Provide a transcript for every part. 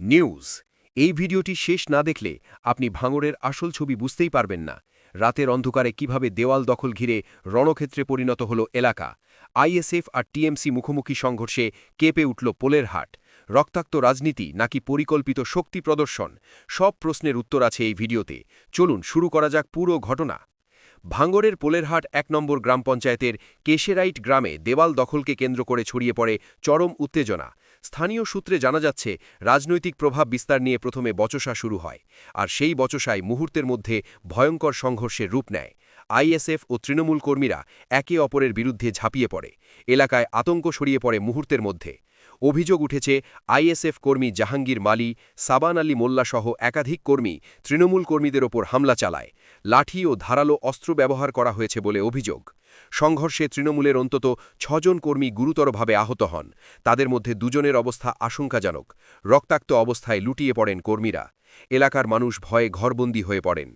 News. এই ভিডিওটি শেষ না দেখলে আপনি ভাঙড়ের আসল ছবি বুঝতেই পারবেন না। রাতের অন্ধকারে কীভাবে দেওয়াল দখল ঘিরে রণক্ষেত্রে পরিণত হল এলাকা। আইএসএফ আর টিএমসি মুখোমুখি সংঘর্ষে কেঁপে উঠল পোলের হাট। রক্তাক্ত রাজনীতি নাকি পরিকল্পিত শক্তি প্রদর্শন? সব প্রশ্নের উত্তর আছে এই ভিডিওতে। চলুন শুরু করা যাক পুরো ঘটনা। ভাঙ্গরের পোলেরহাট এক নম্বর গ্রাম পঞ্চায়েতের কেশেরাইট গ্রামে দেওয়াল দখলকে কেন্দ্র করে ছড়িয়ে পড়ে চরম উত্তেজনা। স্থানীয় সূত্রে জানা যাচ্ছে, রাজনৈতিক প্রভাব বিস্তার নিয়ে প্রথমে বচসা শুরু হয়, আর সেই বচসায় মুহূর্তের মধ্যে ভয়ঙ্কর সংঘর্ষের রূপ নেয়। আইএসএফ ও তৃণমূল কর্মীরা একে অপরের বিরুদ্ধে ঝাঁপিয়ে পড়ে, এলাকায় আতঙ্ক ছড়িয়ে পড়ে মুহূর্তের মধ্যে। অভিযোগ উঠেছে, আইএসএফ কর্মী জাহাঙ্গীর মালি, সাবান আলী মোল্লাসহ একাধিক কর্মী তৃণমূল কর্মীদের ওপর হামলা চালায়। লাঠি ও ধারালো অস্ত্র ব্যবহার করা হয়েছে বলে অভিযোগ। সংঘর্ষে তৃণমূলের অন্তত ছজন কর্মী গুরুতরভাবে আহত হন। তাদের মধ্যে দুজনের অবস্থা আশঙ্কাজনক। রক্তাক্ত অবস্থায় লুটিয়ে পড়েন কর্মীরা। এলাকার মানুষ ভয়ে ঘরবন্দী হয়ে পড়েন।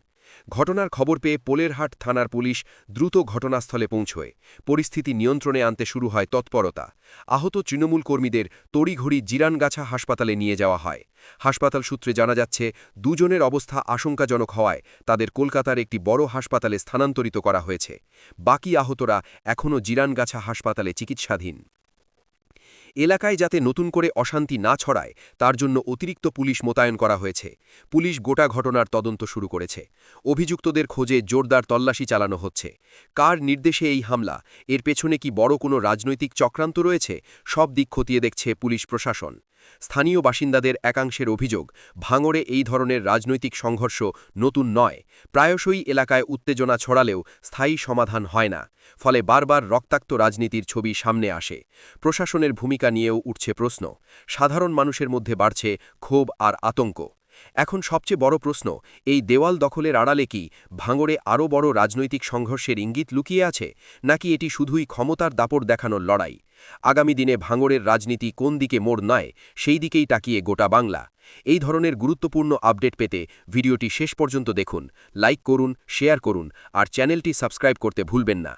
ঘটনার খবর পেয়ে পোলেরহাট থানার পুলিশ দ্রুত ঘটনাস্থলে পৌঁছয়। পরিস্থিতি নিয়ন্ত্রণে আনতে শুরু হয় তৎপরতা। আহত তৃণমূল কর্মীদের তড়িঘড়ি জিরানগাছা হাসপাতালে নিয়ে যাওয়া হয়। হাসপাতাল সূত্রে জানা যাচ্ছে, দুজনের অবস্থা আশঙ্কাজনক হওয়ায় তাদের কলকাতার একটি বড় হাসপাতালে স্থানান্তরিত করা হয়েছে। বাকি আহতরা এখনও জিরানগাছা হাসপাতালে চিকিৎসাধীন। এলাকায় যাতে নতুন করে অশান্তি না ছড়ায়, তার জন্য অতিরিক্ত পুলিশ মোতায়েন করা হয়েছে। পুলিশ গোটা ঘটনার তদন্ত শুরু করেছে। অভিযুক্তদের খোঁজে জোরদার তল্লাশি চালানো হচ্ছে। কার নির্দেশে এই হামলা? এর পেছনে কি বড় কোনো রাজনৈতিক চক্রান্ত রয়েছে? সব দিক খতিয়ে দেখছে পুলিশ প্রশাসন। স্থানীয় বাসিন্দাদের একাংশের অভিযোগ, ভাঙড়ে এই ধরনের রাজনৈতিক সংঘর্ষ নতুন নয়। প্রায়শই এলাকায় উত্তেজনা ছড়ালেও স্থায়ী সমাধান হয় না। ফলে বারবার রক্তাক্ত রাজনীতির ছবি সামনে আসে। প্রশাসনের ভূমিকা নিয়েও উঠছে প্রশ্ন। সাধারণ মানুষের মধ্যে বাড়ছে ক্ষোভ আর আতঙ্ক। এখন সবচেয়ে বড় প্রশ্ন, এই দেওয়াল দখলের আড়ালে কি ভাঙড়ে আরও বড় রাজনৈতিক সংঘর্ষের ইঙ্গিত লুকিয়ে আছে, নাকি এটি শুধুই ক্ষমতার দাপড় দেখানোর লড়াই? আগামী দিনে ভাঙড়ের রাজনীতি কোন দিকে মোড় নয়, সেই দিকেই তাকিয়ে গোটা বাংলা। এই ধরনের গুরুত্বপূর্ণ আপডেট পেতে ভিডিওটি শেষ পর্যন্ত দেখুন, লাইক করুন, শেয়ার করুন, আর চ্যানেলটি সাবস্ক্রাইব করতে ভুলবেন না।